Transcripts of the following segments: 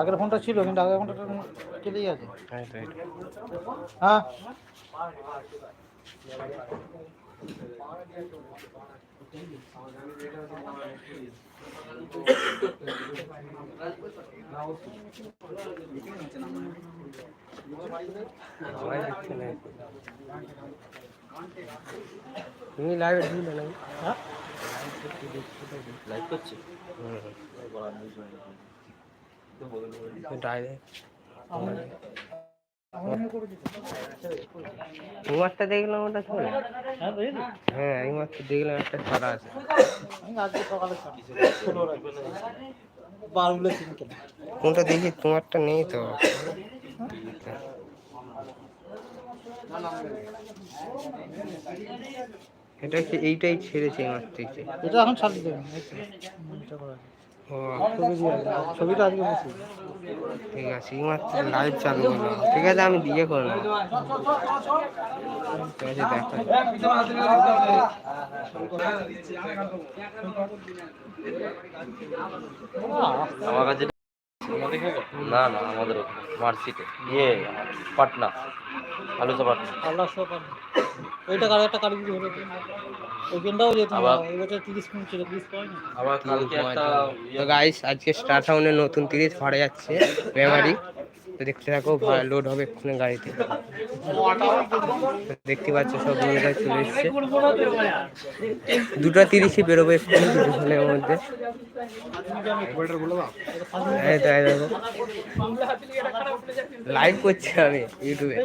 আগের ফোনটা ছিল কিন্তু আগের ফোনটা তো চলেই আছে। এইটা এইটা হ্যাঁ? সবাই দেখছে না তুমি লাইভে ঢুকলে নাকি হ্যাঁ? লাইক করছে। ডাইরেক্ট দেখলাম ওটা ছড়া হ্যাঁ হ্যাঁ এই মাত্র দেখলাম একটা ছড়া আছে। কোনটা দেখি? তোমারটা নেই তো। এটা কি এইটাই ছেড়েছে এই। এটা এখন ছাড়িয়ে দেবেন করা ছবিটা আজকে ঠিক আছে এই মাত্র লাইভ চালু হলো ঠিক আছে আমি দিয়ে করলাম ঠিক আছে দেখা আমার কাছে না না আমাদের মার্কশিটে ইয়ে পাটনা। আলুসা পাটনা। আলুসা পাটনা। ওইটা কারও একটা কারি হলো ওইখানটাও যেত এই বছর তিরিশ মিনিট ছিল তিরিশ পয়েন্ট আবার কালকে একটা তো গাইস আজকে স্টার টাউনে নতুন তিরিশ ভাড়া যাচ্ছে। মেমারি তো দেখতে থাকো লোড হবে এক্ষুনি গাড়িতে। দেখতে পাচ্ছ সব বন্ধুরা চলে এসছে। দুটো তিরিশে বেরোবে এক্ষুনি কিছুক্ষণের মধ্যে। লাইভ করছি আমি ইউটিউবে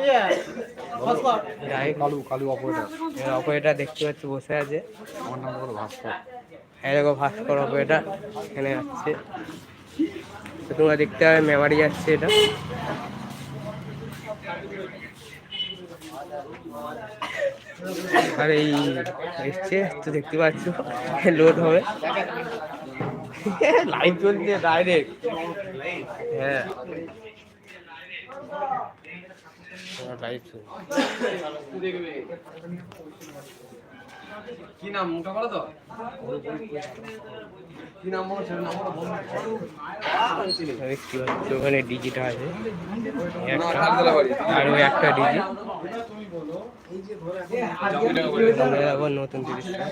কালু কালু অপারেটার অপারেটার দেখতে পাচ্ছি বসে আছে। আমার নাম ভাস্কর দেখো ভাস্কর অপারেটার এখানে যাচ্ছে। তো তোমরা দেখতে হবে মেমারি যাচ্ছে এটা। আর এই এসছে তো দেখতে পাচ্ছ লোড হবে। লাইন চলছে ডাইরেক্ট হ্যাঁ। লাইভ চলছে। কি নাম মুখটা বলো তো? কি নাম বলো সেটা নাম বলো ওখানে ডিজিটা আছে। একটা আর ওই একটা ডিজি। আবার নতুন তিরিশটা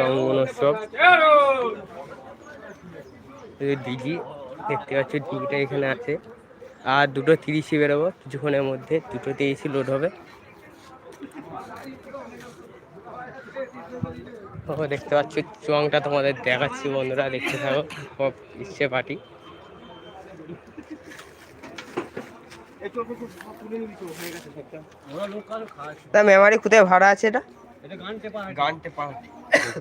রঙ্গন উৎসব এই দেখতে পাচ্ছ ডিজিটা এখানে আছে। আর দুটো তিরিশে বেরোবো, কিছুক্ষণের মধ্যে। দুটো তিরিশই লোড হবে। দেখতে পাচ্ছ, চুয়াংটা তোমাদের দেখাচ্ছি বন্ধুরা, দেখতে থাকো। সব ইচ্ছে পার্টি। তা মেমারি কোথায় ভাড়া আছে এটা?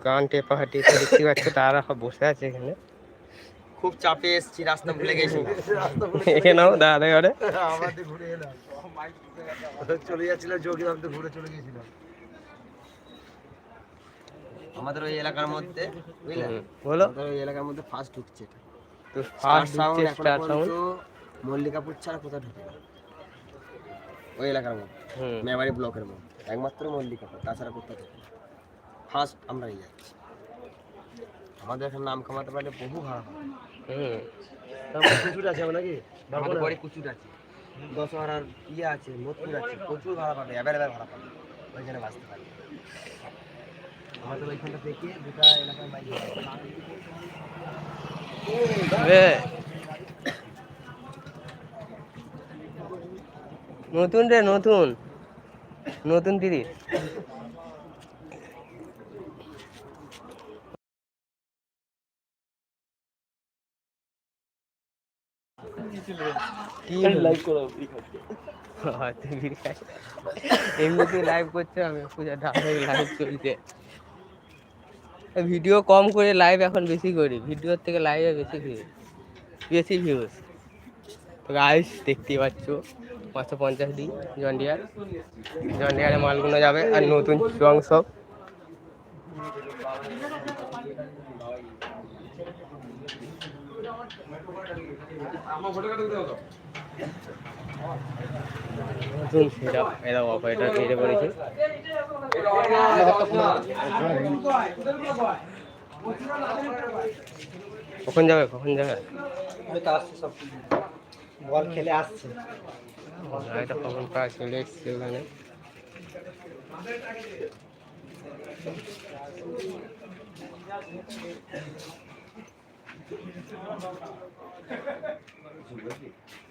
গান টেপাহাটি তো দেখতে পাচ্ছ তারা সব বসে আছে এখানে। খুব চাপে এসেছি রাস্তা ভুলে গেছি। এখানেও দাদা ঘরে? আমাদের ঘুরে এলাম। চলে যাচ্ছিল যোগী ভাবতে ঘুরে চলে গেছিলাম আমাদের ওই এলাকার মধ্যে বুঝলে? বলো। আমাদের ওই এলাকার মধ্যে ফার্স্ট ঢুকছে এটা। তো first sound star sound Mallikapur ছাড়া কোথাও ঢুকে না। ওই এলাকার মধ্যে। মেমারি ব্লকের মধ্যে। একমাত্র মল্লিকাপুর তাছাড়া কোথাও ঢুকে ফার্স্ট আমরাই যাচ্ছি আমাদের এখানে নাম কামাতে পারলে বহু ভাড়া হবে হুম। আছে নাকি? আমাদের বাড়ি প্রচুর আছে। দশহরার ইয়ে আছে মোদপুর আছে। প্রচুর ভাড়া পাবে অ্যাভেলেবেল ভাড়া পাবে। ওইখানে বাঁচতে পারবে। আমাদের ওইখানটা থেকে দুটা এলাকার মাইক বে। নতুন রে নতুন। নতুন লাইভ এমনিতে লাইভ করছে আমি পূজা ঢাকায় লাইভ চলছে। ভিডিও কম করে লাইভ এখন বেশি করি। ভিডিওর থেকে লাইভে বেশি ভিউ বেশি ভিউজ তো গাইস দেখতেই পাচ্ছ পাঁচশো পঞ্চাশ ডি জন্ডিয়ার জন্ডিয়ারে মালগুলো যাবে আর নতুন চুয়াং সব সেটা এরা অপারেটার বেরিয়ে পড়েছে কখন যাবে কখন যাবে? বল খেলে আসছে। এটা কখন প্রায় চলে এসছে ওখানে। সাড়ে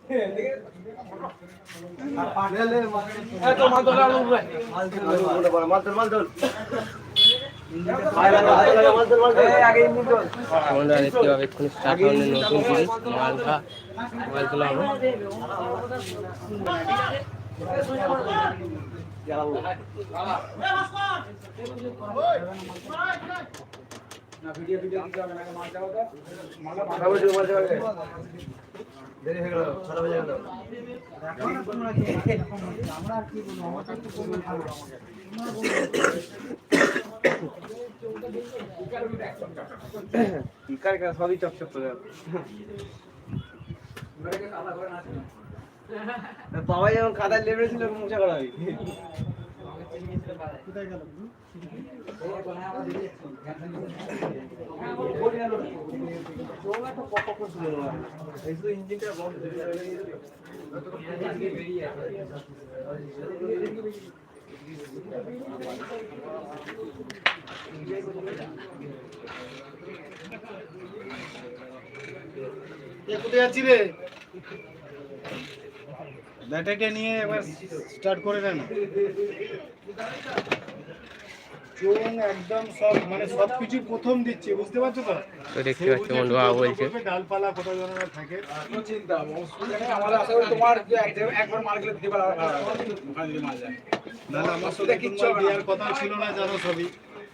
তোমরা দেখতে পাবে এক্ষুনি স্টার্ট হবে নতুন জিনিস মালটা মাল তোলা হবে সবই চকচক করে বাবা যেমন কাদার লেবে ছিল মুছে করা হয়। কোথায় যাচ্ছি রে? ব্যাটাকে নিয়ে এবার স্টার্ট করে দেন চুন একদম সব মানে সব কিছু প্রথম দিচ্ছি বুঝতে পারছ তো তো দেখতে পাচ্ছ বন্ধু বাবা বলছে ডালপালা কত ধরনের থাকে নাহলে আমার সাথে কিচ্ছু দেওয়ার কথা ছিল না জানো সবই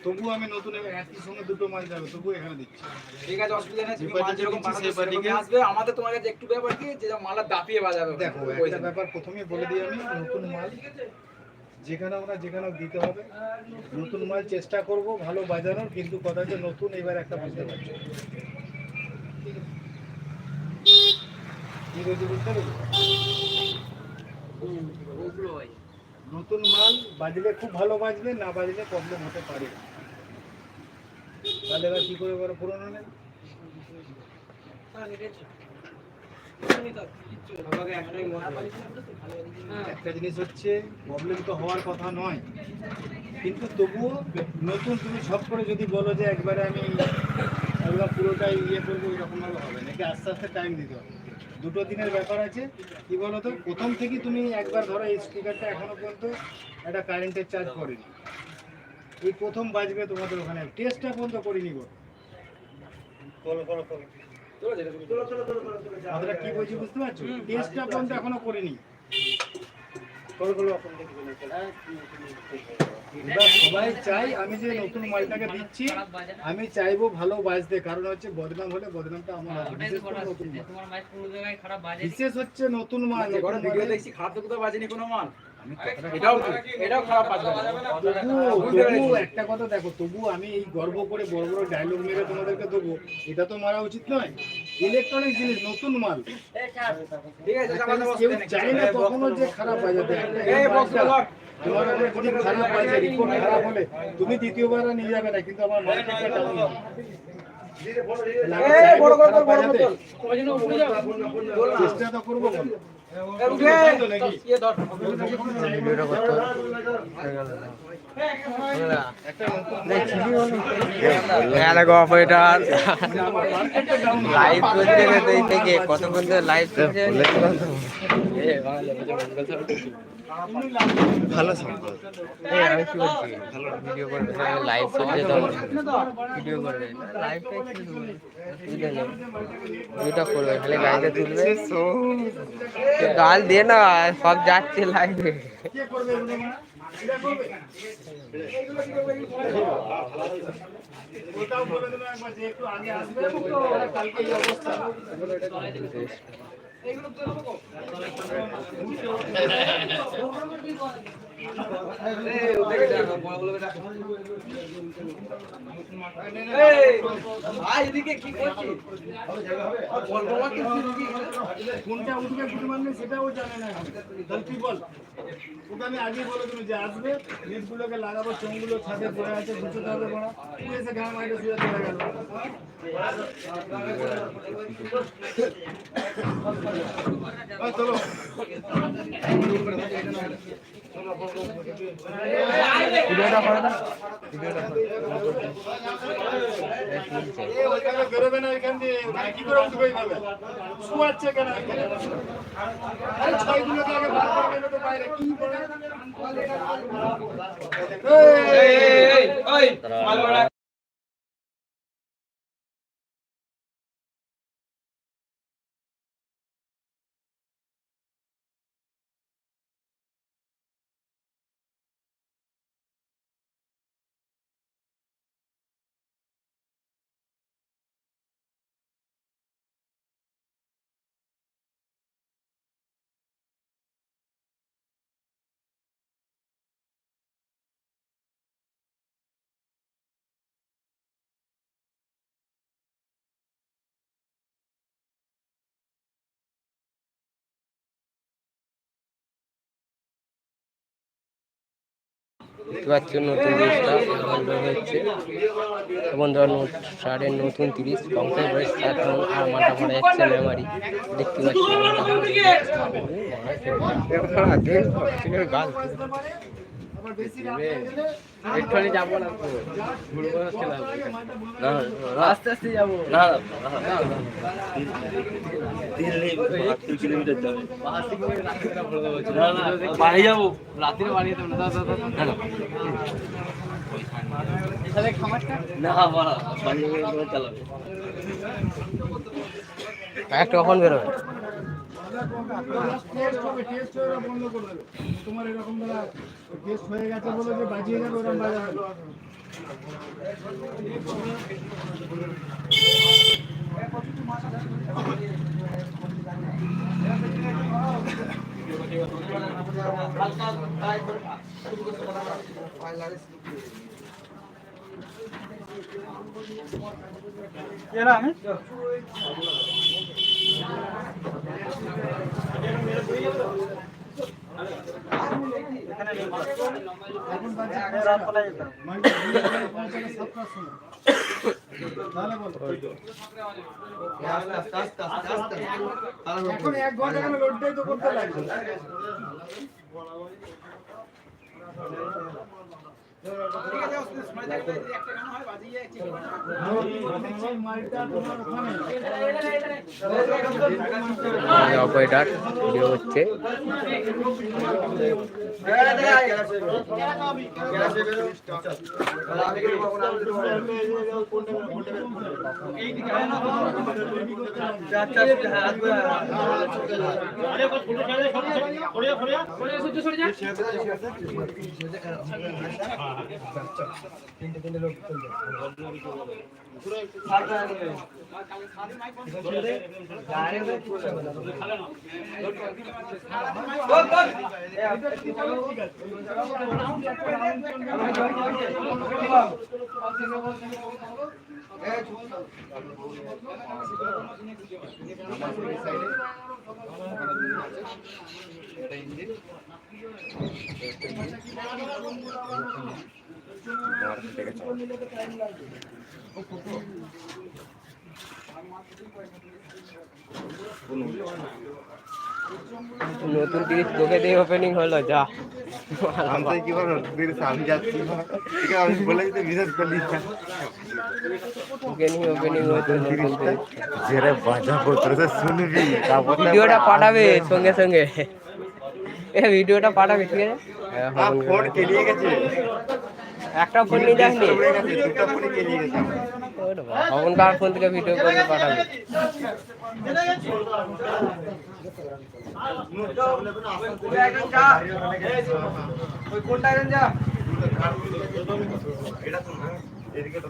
তবু আমি নতুন একই সঙ্গে দুটো মাল যাবে তবু এখানে দিচ্ছি। ঠিক আছে অসুবিধা নেই তুমি যেরকম সেরকমই আসবে। আমাদের তোমার কাছে একটু ব্যাপার কি যে মালটা দাপিয়ে বাজাবে দেখো একটা ব্যাপার প্রথমেই বলে দিই আমি নতুন মাল যেখানে আমরা যেখানে দিতে হবে। নতুন মাল চেষ্টা করব ভালো বাজানোর কিন্তু কথা হচ্ছে নতুন এবার একটা বুঝতে পারছ। কি বুঝতে পেরেছ? নতুন মাল বাজলে খুব ভালো বাজবে, না বাজলে প্রবলেম হতে পারে। তাহলে এবার কি করে এবার পুরোনো নেই? একটা জিনিস হচ্ছে প্রবলেম তো হওয়ার কথা নয়। কিন্তু তবুও নতুন তুমি সব করে যদি বলো যে একবারে আমি একবার পুরোটাই ইয়ে করব এরকম ভাবে হবে নাকি আস্তে আস্তে টাইম দিতে হবে? দুটো দিনের ব্যাপার আছে কি বলতো তো প্রথম থেকে তুমি একবার ধরো এই স্পিকারটা এখনও পর্যন্ত একটা কারেন্টের চার্জ করেনি এই প্রথম বাজবে তোমাদের ওখানে টেস্টটা পর্যন্ত করিনি গো আমরা কি বলছি বুঝতে পারছ টেস্টটা পর্যন্ত এখনও করিনি এবার সবাই চাই আমি যে নতুন মালটাকে দিচ্ছি আমি চাইব ভালো বাজতে কারণ হচ্ছে বদনাম হলে বদনামটা আমার বিশেষ করে নতুন মাল। বিশেষ হচ্ছে নতুন মাল ভিডিও দেখছি খারাপ তো কোথাও বাজেনি কোনো মাল। এটাও এটাও খারাপ একটা কথা দেখো তবু আমি এই গর্ব করে বড় বড় ডায়লগ মেরে তোমাদেরকে দেবো এটা তো মারা উচিত নয়। ইলেকট্রনিক জিনিস নতুন মাল। কেউ বসতে না কখনো যে খারাপ বাজাতে। তোমার খারাপ রিপোর্ট খারাপ হলে তুমি দ্বিতীয়বার নিয়ে যাবে না কিন্তু আমার মার্কেটটা ডাউন হবে এই বড় বড় বড় বড় বোতল চেষ্টা তো করব বলো। এই উঠে। ইয়ে লাইভ করতে থেকে কতক্ষণ ধরে লাইভ করছে ভালো সম্পর্ক এই আমি কি বলছি? ভিডিও করবে লাইভ করছে তো ভিডিও করবে লাইভটা কি ভিডিওটা করবে খালি গাড়িটা তুলবে। গাল দিয়ে না সব যাচ্ছে লাইভে? ওটাও বলে দিলাম একবার যে একটু আগে আসবে। কালকে এই অবস্থা। এই কোনটা উঠবে কোন মানে সেটাও জানে না তুই বল ওকে আমি আগেই বলে যে আসবে লিডগুলোকে লাগাবো চোঙগুলো ছাদে পড়ে আছে গুছোতে হবে বড় তুই এসে ঘাম চলো ভিডিওটা করে দাও এ বেরোবে না ওইখান দিয়ে কি করে উঠবে এইভাবে শুয়াচ্ছে কেন এখানে? আরে ছয়গুলোকে আগে বার করে নেবে তো বাইরে কি করে এই এই ওই দেখতে পাচ্ছ নতুন জিনিসটা। বন্ধ হচ্ছে এবং ধর শার্টের নতুন তিরিশ কংসের বয়স সাত আর মাথা পড়ে যাচ্ছে মেমারি দেখতে পাচ্ছি। এক্ষুনি যাব না তো ঘুরবো হচ্ছে না আস্তে আস্তে যাব না বাড়ি যাব রাত্রে বাড়ি যেতাম না একটা কখন বেরোবে টেস্ট হবে তোমার এরকম ধরা টেস্ট হয়ে গেছে বলে যে বাজিয়ে যাবে ওরকম বাজা হবে বলো এখন এক ঘণ্টা কেন লোডটাই তো করতে লাগবে ঠিক আছে সময় থাকলে যদি একটা গান হয় বাজিয়ে ঠিক আছে মালটা তোমার ওখানে অপারেটার ভিডিও হচ্ছে বল বল নতুন তিরিশ তোকে দিয়ে ওপেনিং হলো যা। আমি কি বলো আমি যাচ্ছি। ঠিক আছে আমি বলে দিতে বিশেষ করলি তোকে নিয়ে ওপেনিং বাজা করতে শুনবি। ভিডিওটা পাঠাবে সঙ্গে সঙ্গে। এ ভিডিওটা পাঠাবে ঠিক আছে? হ্যাঁ, ফোন ফোন কেলিয়ে গেছে। একটা ফোন নিয়ে যাসনি দুটো ফোনই কেলিয়ে গেছে। কার ফোন থেকে ভিডিও করে পাঠাবে? ওই কোনটা যা এদিকে তো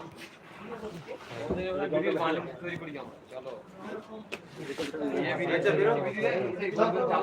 বেশি